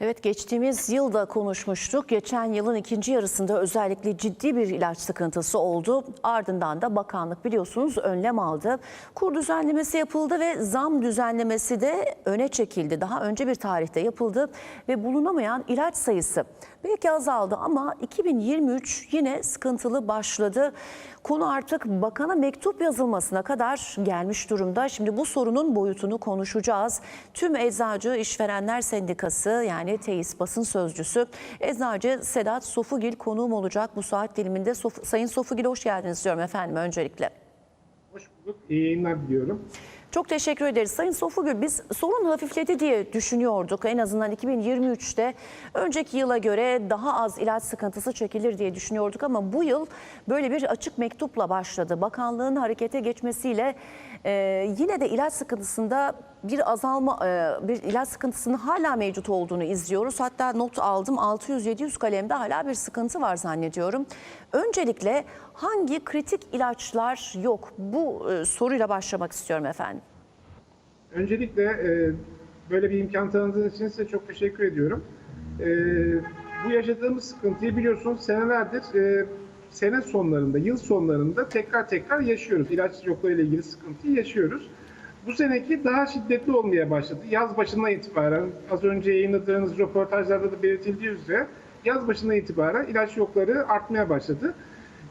Evet geçtiğimiz yılda konuşmuştuk. Geçen yılın ikinci yarısında özellikle ciddi bir ilaç sıkıntısı oldu. Ardından da bakanlık biliyorsunuz önlem aldı. Kur düzenlemesi yapıldı ve zam düzenlemesi de öne çekildi. Daha önce bir tarihte yapıldı ve bulunamayan ilaç sayısı belki azaldı ama 2023 yine sıkıntılı başladı. Konu artık bakana mektup yazılmasına kadar gelmiş durumda. Şimdi bu sorunun boyutunu konuşacağız. Tüm Eczacı İşverenler Sendikası yani TEİS basın sözcüsü Eczacı Sedat Sofugil konuğum olacak bu saat diliminde. Sof- Sayın Sofugil hoş geldiniz diyorum efendim öncelikle. Hoş bulduk. İyi yayınlar diliyorum. Çok teşekkür ederiz. Sayın Sofugül biz sorun hafifledi diye düşünüyorduk. En azından 2023'te önceki yıla göre daha az ilaç sıkıntısı çekilir diye düşünüyorduk ama bu yıl böyle bir açık mektupla başladı. Bakanlığın harekete geçmesiyle e, yine de ilaç sıkıntısında bir azalma, e, bir ilaç sıkıntısının hala mevcut olduğunu izliyoruz. Hatta not aldım 600-700 kalemde hala bir sıkıntı var zannediyorum. Öncelikle hangi kritik ilaçlar yok? Bu e, soruyla başlamak istiyorum efendim. Öncelikle e, böyle bir imkan tanıdığınız için size çok teşekkür ediyorum. Bu yaşadığımız sıkıntıyı biliyorsunuz senelerdir sene sonlarında, yıl sonlarında tekrar tekrar yaşıyoruz. İlaç yokluğu ile ilgili sıkıntıyı yaşıyoruz. Bu seneki daha şiddetli olmaya başladı. Yaz başından itibaren, az önce yayınladığınız röportajlarda da belirtildiği üzere yaz başından itibaren ilaç yokları artmaya başladı.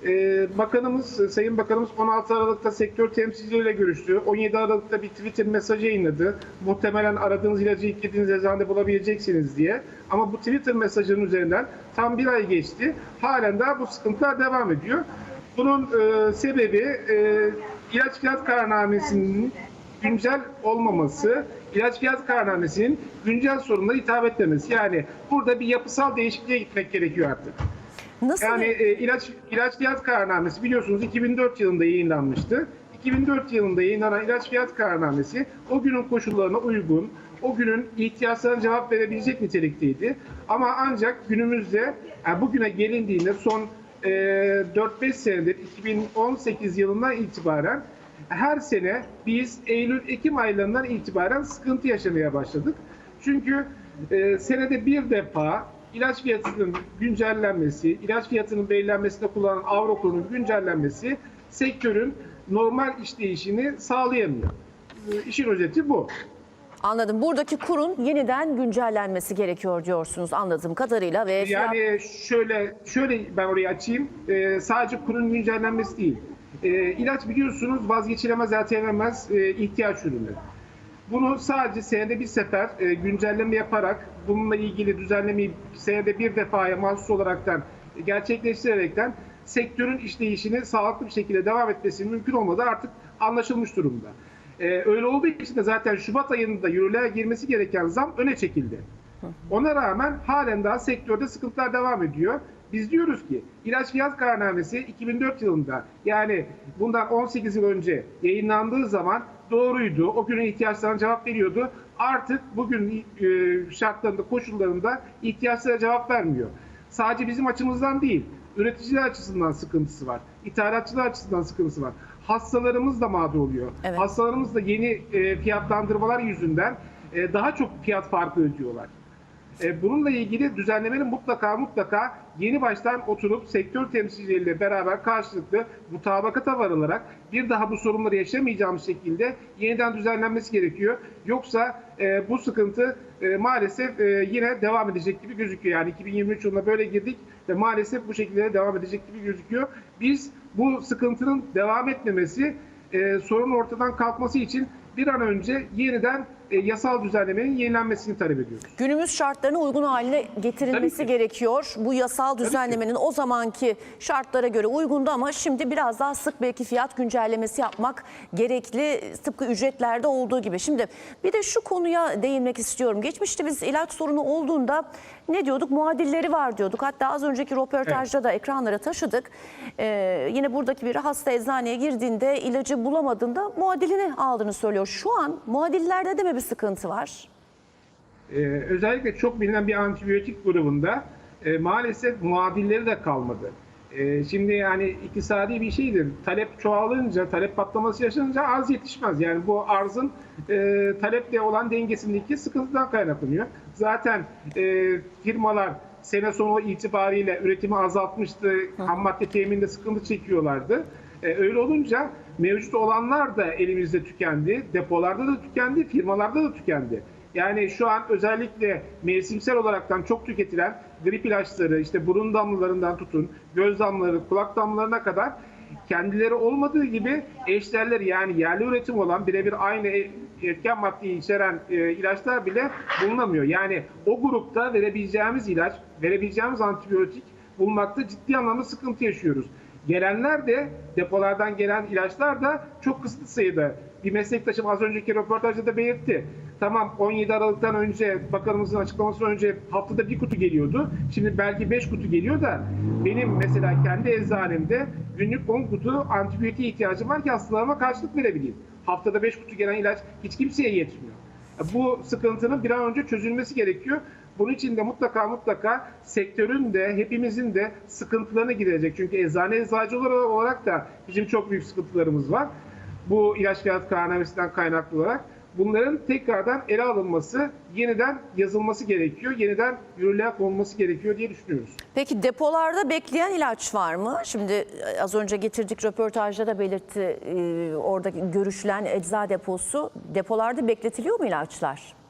Ee, Bakanımız, Sayın Bakanımız 16 Aralık'ta sektör temsilcileriyle görüştü. 17 Aralık'ta bir Twitter mesajı yayınladı. Muhtemelen aradığınız ilacı ilk girdiğiniz eczanede bulabileceksiniz diye. Ama bu Twitter mesajının üzerinden tam bir ay geçti. Halen daha bu sıkıntılar devam ediyor. Bunun e, sebebi e, ilaç fiyat kararnamesinin güncel olmaması, ilaç fiyat kararnamesinin güncel sorunlara hitap etmemesi. Yani burada bir yapısal değişikliğe gitmek gerekiyor artık. Nasıl Yani e, ilaç ilaç fiyat kararnamesi biliyorsunuz 2004 yılında yayınlanmıştı. 2004 yılında yayınlanan ilaç fiyat kararnamesi o günün koşullarına uygun, o günün ihtiyaçlarına cevap verebilecek nitelikteydi. Ama ancak günümüzde yani bugüne gelindiğinde son e, 4-5 senedir 2018 yılından itibaren her sene biz Eylül-Ekim aylarından itibaren sıkıntı yaşamaya başladık. Çünkü e, senede bir defa ilaç fiyatının güncellenmesi, ilaç fiyatının belirlenmesinde kullanılan avro kurunun güncellenmesi sektörün normal işleyişini sağlayamıyor. E, İşin özeti bu. Anladım. Buradaki kurun yeniden güncellenmesi gerekiyor diyorsunuz anladığım kadarıyla ve Yani şöyle şöyle ben orayı açayım. Ee, sadece kurun güncellenmesi değil. Ee, ilaç biliyorsunuz vazgeçilemez, ertelenemez e, ihtiyaç ürünü. Bunu sadece senede bir sefer e, güncelleme yaparak bununla ilgili düzenlemeyi senede bir defaya mahsus olaraktan gerçekleştirerekten sektörün işleyişini sağlıklı bir şekilde devam etmesinin mümkün olmadığı artık anlaşılmış durumda. Ee, öyle olduğu için de zaten Şubat ayında yürürlüğe girmesi gereken zam öne çekildi. Ona rağmen halen daha sektörde sıkıntılar devam ediyor. Biz diyoruz ki ilaç fiyat kararnamesi 2004 yılında yani bundan 18 yıl önce yayınlandığı zaman doğruydu. O günün ihtiyaçlarına cevap veriyordu. Artık bugün e, şartlarında, koşullarında ihtiyaçlara cevap vermiyor. Sadece bizim açımızdan değil, üreticiler açısından sıkıntısı var. İthalatçılar açısından sıkıntısı var. Hastalarımız da mağdur oluyor. Evet. Hastalarımız da yeni e, fiyatlandırmalar yüzünden e, daha çok fiyat farkı ödüyorlar. E, Bununla ilgili düzenlemenin mutlaka mutlaka yeni baştan oturup sektör temsilcileriyle beraber karşılıklı mutabakata varılarak bir daha bu sorunları yaşamayacağımız şekilde yeniden düzenlenmesi gerekiyor. Yoksa e, bu sıkıntı e, maalesef yine devam edecek gibi gözüküyor. Yani 2023 yılına böyle girdik ve maalesef bu şekilde devam edecek gibi gözüküyor. Biz bu sıkıntının devam etmemesi, e, sorunun ortadan kalkması için bir an önce yeniden yasal düzenlemenin yenilenmesini talep ediyoruz. günümüz şartlarına uygun haline getirilmesi gerekiyor. Bu yasal düzenlemenin o zamanki şartlara göre uygundu ama şimdi biraz daha sık belki fiyat güncellemesi yapmak gerekli tıpkı ücretlerde olduğu gibi. Şimdi bir de şu konuya değinmek istiyorum. Geçmişte biz ilaç sorunu olduğunda ne diyorduk? Muadilleri var diyorduk. Hatta az önceki röportajda da ekranlara taşıdık. Ee, yine buradaki biri hasta eczaneye girdiğinde ilacı bulamadığında muadilini aldığını söylüyor. Şu an muadillerde de mi bir sıkıntı var? Ee, özellikle çok bilinen bir antibiyotik grubunda e, maalesef muadilleri de kalmadı. E, şimdi yani iktisadi bir şeydir. Talep çoğalınca, talep patlaması yaşanınca arz yetişmez. Yani bu arzın e, taleple olan dengesindeki sıkıntıdan kaynaklanıyor. Zaten e, firmalar sene sonu itibariyle üretimi azaltmıştı. Ham madde temininde sıkıntı çekiyorlardı. E, öyle olunca mevcut olanlar da elimizde tükendi. Depolarda da tükendi, firmalarda da tükendi. Yani şu an özellikle mevsimsel olaraktan çok tüketilen grip ilaçları, işte burun damlalarından tutun, göz damlaları, kulak damlalarına kadar kendileri olmadığı gibi eşlerleri yani yerli üretim olan birebir aynı e- etken maddeyi içeren e, ilaçlar bile bulunamıyor. Yani o grupta verebileceğimiz ilaç, verebileceğimiz antibiyotik bulmakta ciddi anlamda sıkıntı yaşıyoruz. Gelenler de depolardan gelen ilaçlar da çok kısıtlı sayıda. Bir meslektaşım az önceki röportajda da belirtti. Tamam 17 Aralık'tan önce bakanımızın açıklamasından önce haftada bir kutu geliyordu. Şimdi belki 5 kutu geliyor da benim mesela kendi eczanemde günlük 10 kutu antibiyotik ihtiyacım var ki hastalarıma karşılık verebileyim. Haftada 5 kutu gelen ilaç hiç kimseye yetmiyor. Bu sıkıntının bir an önce çözülmesi gerekiyor. Bunun için de mutlaka mutlaka sektörün de hepimizin de sıkıntılarını giderecek. Çünkü eczane eczacılar olarak da bizim çok büyük sıkıntılarımız var. Bu ilaç fiyat kararnamesinden kaynaklı olarak. Bunların tekrardan ele alınması, yeniden yazılması gerekiyor, yeniden yürürlüğe konulması gerekiyor diye düşünüyoruz. Peki depolarda bekleyen ilaç var mı? Şimdi e, az önce getirdik röportajda da belirtti e, oradaki görüşülen ecza deposu. Depolarda bekletiliyor mu ilaçlar?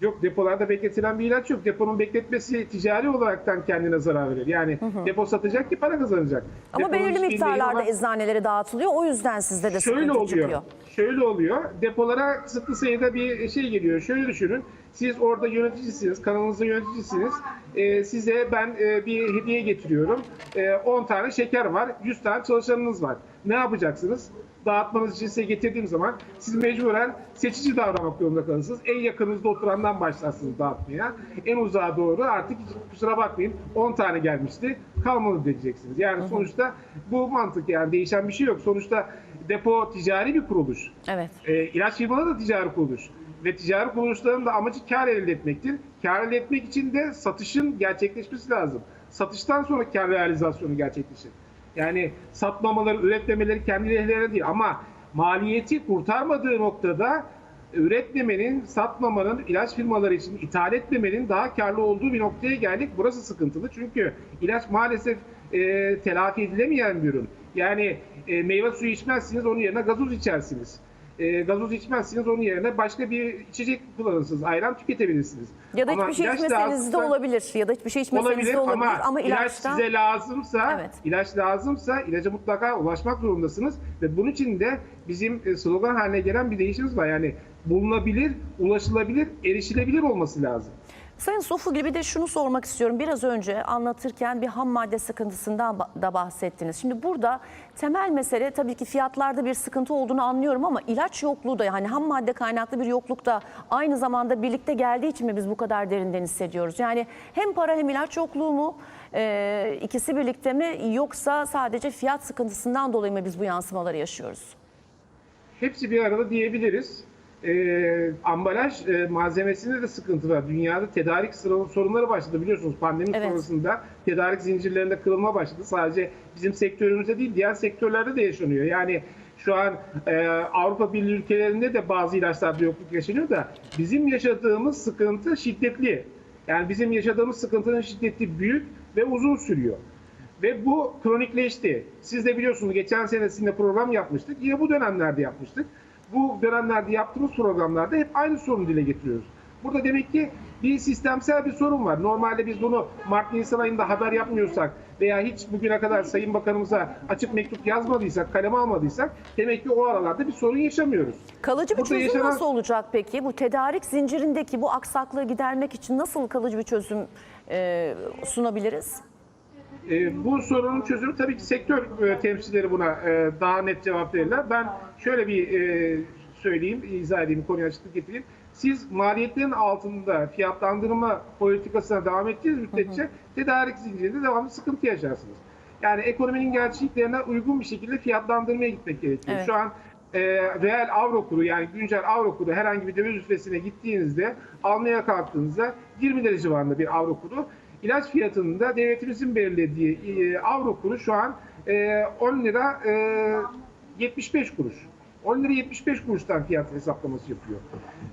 Yok depolarda bekletilen bir ilaç yok. Deponun bekletmesi ticari olaraktan kendine zarar verir. Yani depo satacak ki para kazanacak. Ama Deponun belirli miktarlarda olan- eczanelere dağıtılıyor. O yüzden sizde de Şöyle oluyor. çıkıyor. Şöyle oluyor. Depolara kısıtlı sayıda bir şey geliyor. Şöyle düşünün. Siz orada yöneticisiniz, kanalınızda yöneticisiniz. Ee, size ben e, bir hediye getiriyorum. Ee, 10 tane şeker var, 100 tane çalışanınız var. Ne yapacaksınız? Dağıtmanız için size getirdiğim zaman siz mecburen seçici davranmak zorunda kalırsınız. En yakınınızda oturandan başlarsınız dağıtmaya. En uzağa doğru artık kusura bakmayın 10 tane gelmişti kalmadı diyeceksiniz. Yani sonuçta bu mantık yani değişen bir şey yok. Sonuçta depo ticari bir kuruluş. Evet. E, ilaç firmaları da ticari kuruluş. Ve ticari kuruluşların da amacı kar elde etmektir. Kar elde etmek için de satışın gerçekleşmesi lazım. Satıştan sonra kar realizasyonu gerçekleşir. Yani satmamaları, üretmemeleri kendi lehlerine değil ama maliyeti kurtarmadığı noktada üretmemenin, satmamanın, ilaç firmaları için ithal etmemenin daha karlı olduğu bir noktaya geldik. Burası sıkıntılı çünkü ilaç maalesef e, telafi edilemeyen bir ürün. Yani e, meyve suyu içmezsiniz, onun yerine gazoz içersiniz. E, gazoz içmezsiniz, onun yerine başka bir içecek kullanırsınız, ayran tüketebilirsiniz. Ya da Ama hiçbir şey içmeseniz de olabilir. Ya da hiçbir şey içmeseniz Olabilir de olabilir. ama, Ama, ilaç ilaçta size lazımsa, Evet. ilaç lazımsa ilaca mutlaka ulaşmak zorundasınız ve bunun için de bizim e, slogan haline gelen bir değişimimiz var. Yani bulunabilir, ulaşılabilir, erişilebilir olması lazım. Sayın Sofu gibi de şunu sormak istiyorum. Biraz önce anlatırken bir ham madde sıkıntısından da bahsettiniz. Şimdi burada temel mesele tabii ki fiyatlarda bir sıkıntı olduğunu anlıyorum ama ilaç yokluğu da yani ham madde kaynaklı bir yokluk da aynı zamanda birlikte geldiği için mi biz bu kadar derinden hissediyoruz? Yani hem para hem ilaç yokluğu mu? Ee, ikisi birlikte mi yoksa sadece fiyat sıkıntısından dolayı mı biz bu yansımaları yaşıyoruz? Hepsi bir arada diyebiliriz. Ee, ambalaj e, malzemesinde de sıkıntı var. Dünyada tedarik sorunları başladı biliyorsunuz. Pandemi Evet. sonrasında tedarik zincirlerinde kırılma başladı. Sadece bizim sektörümüzde değil diğer sektörlerde de yaşanıyor. Yani şu an e, Avrupa Birliği ülkelerinde de bazı ilaçlarda yokluk yaşanıyor da bizim yaşadığımız sıkıntı şiddetli. Yani bizim yaşadığımız sıkıntının şiddeti büyük ve uzun sürüyor. Ve bu kronikleşti. Siz de biliyorsunuz geçen sene sizinle program yapmıştık. Yine bu dönemlerde yapmıştık. Bu dönemlerde yaptığımız programlarda hep aynı sorunu dile getiriyoruz. Burada demek ki bir sistemsel bir sorun var. Normalde biz bunu Mart-Nisan ayında haber yapmıyorsak veya hiç bugüne kadar Sayın Bakanımıza açık mektup yazmadıysak, kaleme almadıysak demek ki o aralarda bir sorun yaşamıyoruz. Kalıcı bir Burada çözüm yaşanan- nasıl olacak peki? Bu tedarik zincirindeki bu aksaklığı gidermek için nasıl kalıcı bir çözüm e, sunabiliriz? E, bu sorunun çözümü tabii ki sektör e, temsilcileri buna e, daha net cevap verirler. Ben şöyle bir e, söyleyeyim, izah edeyim, konuya açıklık getireyim. Siz maliyetlerin altında fiyatlandırma politikasına devam ettiğiniz müddetçe tedarik zincirinde devamlı sıkıntı yaşarsınız. Yani ekonominin gerçeklerine uygun bir şekilde fiyatlandırmaya gitmek gerekiyor. Evet. Şu an e, reel avro kuru yani güncel avro kuru herhangi bir döviz üstesine gittiğinizde almaya kalktığınızda 20 lira civarında bir avro kuru. İlaç fiyatının da devletimizin belirlediği e, avro kuru şu an e, 10 lira e, 75 kuruş. 10 lira 75 kuruştan fiyat hesaplaması yapıyor.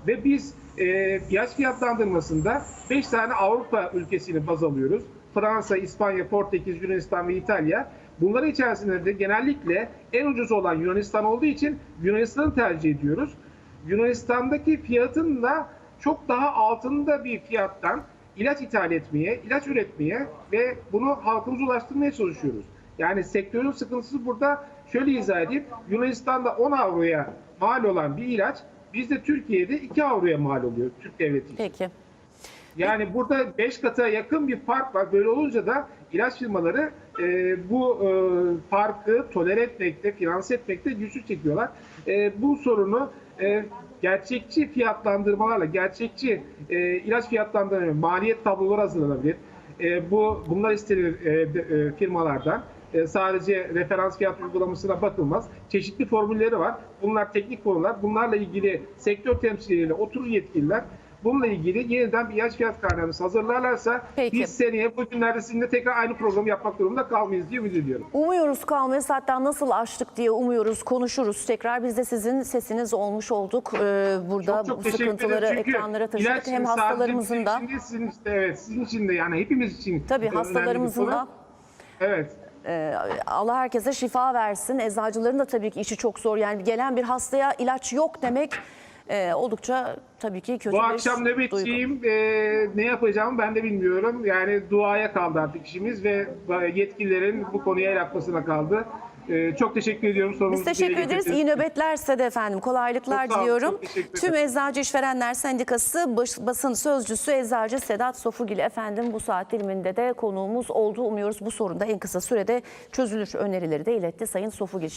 Ve biz e, ilaç fiyatlandırmasında 5 tane Avrupa ülkesini baz alıyoruz. Fransa, İspanya, Portekiz, Yunanistan ve İtalya. Bunların içerisinde de genellikle en ucuz olan Yunanistan olduğu için Yunanistan'ı tercih ediyoruz. Yunanistan'daki fiyatın da çok daha altında bir fiyattan ilaç ithal etmeye, ilaç üretmeye ve bunu halkımıza ulaştırmaya çalışıyoruz. Yani sektörün sıkıntısı burada şöyle izah edeyim. Yunanistan'da 10 avroya mal olan bir ilaç bizde Türkiye'de 2 avroya mal oluyor Türk devleti. Peki. Yani burada 5 kata yakın bir fark var. Böyle olunca da ilaç firmaları e, bu e, farkı tolere etmekte, finanse etmekte güçlük çekiyorlar. E, bu sorunu e, gerçekçi fiyatlandırmalarla, gerçekçi e, ilaç fiyatlandırma, maliyet tabloları hazırlanabilir. E, bu bunlar istenir e, e, firmalardan. E, sadece referans fiyat uygulamasına bakılmaz. Çeşitli formülleri var. Bunlar teknik konular. Bunlarla ilgili sektör temsilcileriyle oturur yetkililer. Bununla ilgili yeniden bir ilaç fiyat kararnamesi hazırlarlarsa Peki. biz seneye bugünlerde sizinle tekrar aynı programı yapmak durumunda kalmayız diye ümit ediyorum. Umuyoruz kalmayız hatta nasıl açtık diye umuyoruz konuşuruz tekrar biz de sizin sesiniz olmuş olduk Ee, burada Çok çok bu sıkıntıları. Çünkü ekranlara taşıdık hem hastalarımızın da değil, sizin, işte, evet, sizin için de yani hepimiz için tabii hastalarımızın da Evet. Ee, Allah herkese şifa versin. Eczacıların da tabii ki işi çok zor. Yani gelen bir hastaya ilaç yok demek e, oldukça tabii ki kötü Bu bir akşam duygu. nöbetçiyim. Ee, ne yapacağımı ben de bilmiyorum. Yani duaya kaldı artık işimiz ve yetkililerin bu konuya el atmasına kaldı. Ee, çok teşekkür ediyorum. Biz Sorunuzu teşekkür ederiz. İyi nöbetlerse de efendim kolaylıklar Çok diliyorum. çok Tüm. Eczacı İşverenler Sendikası baş- basın sözcüsü Eczacı Sedat Sofugil efendim bu saat diliminde de konuğumuz oldu. Umuyoruz bu sorun da en kısa sürede çözülür önerileri de iletti Sayın Sofugil. Şimdi